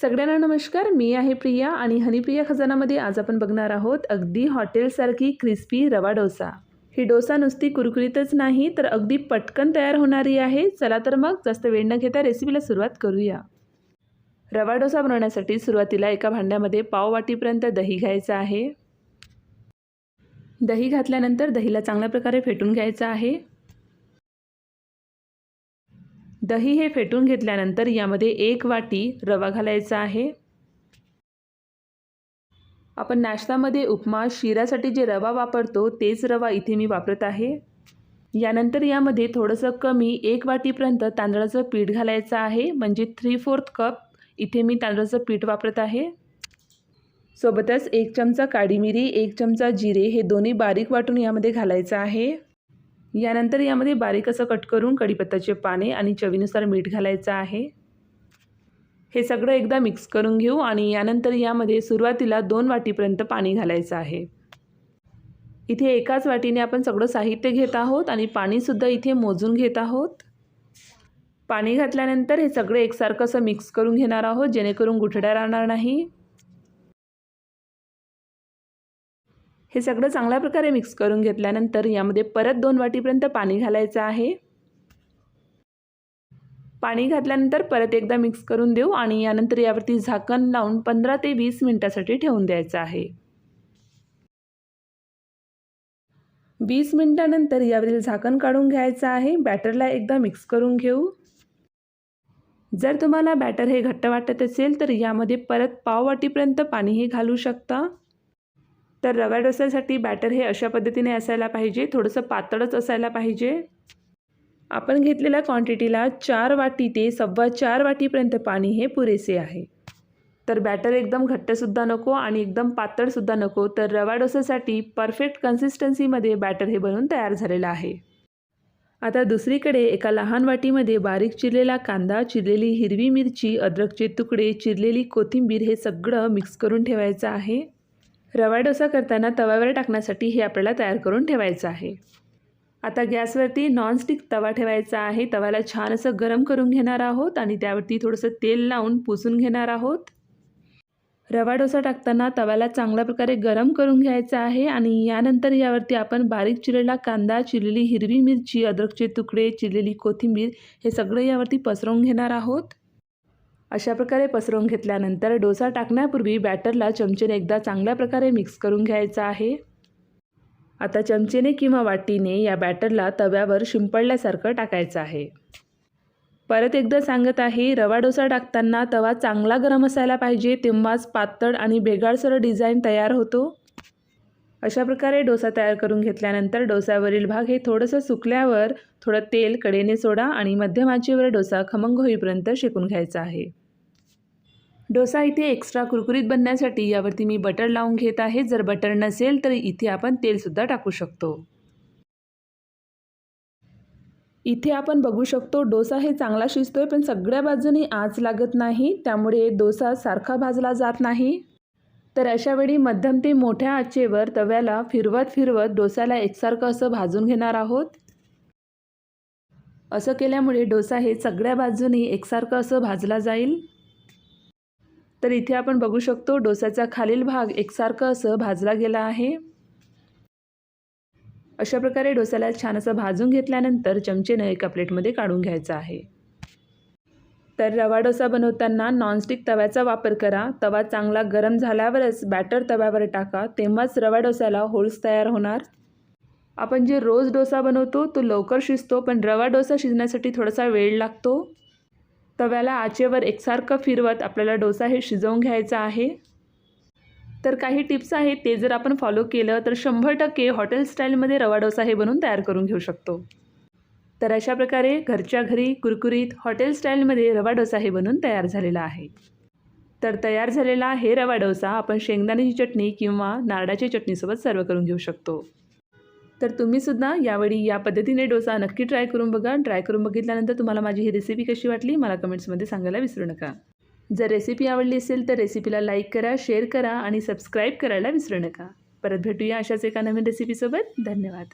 सगळ्यांना नमस्कार मी आहे प्रिया आणि हनीप्रिया खजानामध्ये आज आपण बघणार आहोत अगदी हॉटेलसारखी क्रिस्पी रवा डोसा. ही डोसा नुसती कुरकुरीतच नाही तर अगदी पटकन तयार होणारी आहे. चला तर मग जास्त वेळ न घेता रेसिपीला सुरुवात करूया. रवा डोसा बनवण्यासाठी सुरुवातीला एका भांड्यामध्ये पाव वाटीपर्यंत दही घ्यायचं आहे. दही घातल्यानंतर दहीला चांगल्या प्रकारे फेटून घ्यायचं आहे. दही हे फेटून घेतल्यानंतर यामध्ये एक वाटी रवा घालायचा आहे. आपण नाश्त्यामध्ये उपमा शिरासाठी जे रवा वापरतो तेच रवा इथे मी वापरत आहे. यानंतर यामध्ये थोडंसं कमी एक वाटीपर्यंत तांदळाचं पीठ घालायचं आहे. म्हणजे थ्री फोर्थ कप इथे मी तांदळाचं पीठ वापरत आहे. सोबतच एक चमचा काळी मिरी एक चमचा जिरे हे दोन्ही बारीक वाटून यामध्ये घालायचं आहे. यानंतर यामध्ये बारीक असं कट करून कढीपत्ताचे पाने आणि चवीनुसार मीठ घालायचं आहे. हे सगळं एकदा मिक्स करून घेऊ आणि यानंतर यामध्ये सुरुवातीला दोन वाटीपर्यंत पाणी घालायचं आहे. इथे एकाच वाटीने आपण सगळं साहित्य घेत आहोत आणि पाणीसुद्धा इथे मोजून घेत आहोत. पाणी घातल्यानंतर हे सगळं एकसारखं असं मिक्स करून घेणार आहोत जेणेकरून गुठड्या राहणार नाही. हे सगळं चांगल्या प्रकारे मिक्स करून घेतल्यानंतर यामध्ये परत दोन वाटीपर्यंत पाणी घालायचं आहे. पाणी घातल्यानंतर परत एकदा मिक्स करून देऊ आणि यानंतर यावरती झाकण लावून पंधरा ते वीस मिनटासाठी ठेवून द्यायचं आहे. वीस मिनटानंतर यावरील झाकण काढून घ्यायचं आहे. बॅटरला एकदा मिक्स करून घेऊ. जर तुम्हाला बॅटर हे घट्ट वाटत असेल तर यामध्ये परत पाव वाटीपर्यंत पाणीही घालू शकता. तर रवा डोस्यासाठी बॅटर हे अशा पद्धतीने असायला पाहिजे. थोडंसं पातळच असायला पाहिजे. आपण घेतलेल्या क्वांटिटीला चार वाटी ते सव्वा चार वाटीपर्यंत पाणी हे पुरेसे आहे. तर बॅटर एकदम घट्टसुद्धा नको आणि एकदम पातळसुद्धा नको. तर रवा डोसासाठी परफेक्ट कन्सिस्टन्सीमध्ये बॅटर हे बनवून तयार झालेलं आहे. आता दुसरीकडे एका लहान वाटीमध्ये बारीक चिरलेला कांदा चिरलेली हिरवी मिरची अद्रकचे तुकडे चिरलेली कोथिंबीर हे सगळं मिक्स करून ठेवायचं आहे. रवा डोसा करताना तव्यावर टाकण्यासाठी हे आपल्याला तयार करून ठेवायचं आहे. आता गॅसवरती नॉनस्टिक तवा ठेवायचा आहे. तव्याला छान असं गरम करून घेणार आहोत आणि त्यावरती थोडंसं तेल लावून पुसून घेणार आहोत. रवा डोसा टाकताना तव्याला चांगल्या प्रकारे गरम करून घ्यायचा आहे आणि यानंतर यावरती आपण बारीक चिरलेला कांदा चिरलेली हिरवी मिरची अद्रकचे तुकडे चिरलेली कोथिंबीर हे सगळं यावरती पसरवून घेणार आहोत. अशा प्रकारे पसरवून घेतल्यानंतर डोसा टाकण्यापूर्वी बॅटरला चमचेने एकदा चांगल्या प्रकारे मिक्स करून घ्यायचा आहे. आता चमचेने किंवा वाटीने या बॅटरला तव्यावर शिंपडल्यासारखं टाकायचं आहे. परत एकदा सांगत आहे रवा डोसा टाकताना तवा चांगला गरम असायला पाहिजे तेव्हाच पातळ आणि भेगाळसर डिझाईन तयार होतो. अशा प्रकारे डोसा तयार करून घेतल्यानंतर डोसावरील भाग हे थोडंसं सुकल्यावर थोडं तेल कडेने सोडा आणि मध्यम आचेवर डोसा खमंग होईपर्यंत शेकून घ्यायचा आहे. डोसा इथे एक्स्ट्रा कुरकुरीत बनण्यासाठी यावरती मी बटर लावून घेत आहे. जर बटर नसेल तर इथे आपण तेलसुद्धा टाकू शकतो. इथे आपण बघू शकतो डोसा हे चांगला शिजतोय पण सगळ्या बाजूनी आच लागत नाही. त्यामुळे डोसा सारखा भाजला जात नाही. तर अशावेळी मध्यम ते मोठ्या आचेवर तव्याला फिरवत फिरवत डोसाला एकसारखं असं भाजून घेणार आहोत. असं केल्यामुळे डोसा हे सगळ्या बाजूनी एकसारखं असं भाजला जाईल. तर इथे आपण बघू शकतो डोसाचा खालील भाग एकसारखं असं भाजला गेला आहे. अशा प्रकारे डोसाला छान असं भाजून घेतल्यानंतर चमचेनं एका प्लेटमध्ये काढून घ्यायचं आहे. तर रवा डोसा बनवताना नॉनस्टिक तव्याचा वापर करा. तवा चांगला गरम झाल्यावरच बॅटर तव्यावर टाका तेव्हाच रवा डोस्याला होल्स तयार होणार. आपण जे रोज डोसा बनवतो तो लवकर शिजतो पण रवा डोसा शिजण्यासाठी थोडासा वेळ लागतो. तव्याला आचेवर एकसारखं फिरवत आपल्याला डोसा हे शिजवून घ्यायचा आहे. तर काही टिप्स आहेत ते जर आपण फॉलो केलं तर शंभर टक्के हॉटेल स्टाईलमध्ये रवा डोसा हे बनवून तयार करून घेऊ शकतो. तर अशा प्रकारे घरच्या घरी कुरकुरीत हॉटेल स्टाईलमध्ये रवा डोसा हे बनवून तयार झालेला आहे. तर तयार झालेला हे रवा डोसा आपण शेंगदाण्याची चटणी किंवा नारळाच्या चटणीसोबत सर्व करून घेऊ शकतो. तर तुम्हीसुद्धा यावेळी या पद्धतीने डोसा नक्की ट्राय करून बघा. ट्राय करून बघितल्यानंतर तुम्हाला माझी ही रेसिपी कशी वाटली मला कमेंट्समध्ये सांगायला विसरू नका. जर रेसिपी आवडली असेल तर रेसिपीला लाईक करा शेअर करा आणि सबस्क्राईब करायला विसरू नका. परत भेटूया अशाच एका नवीन रेसिपीसोबत धन्यवाद.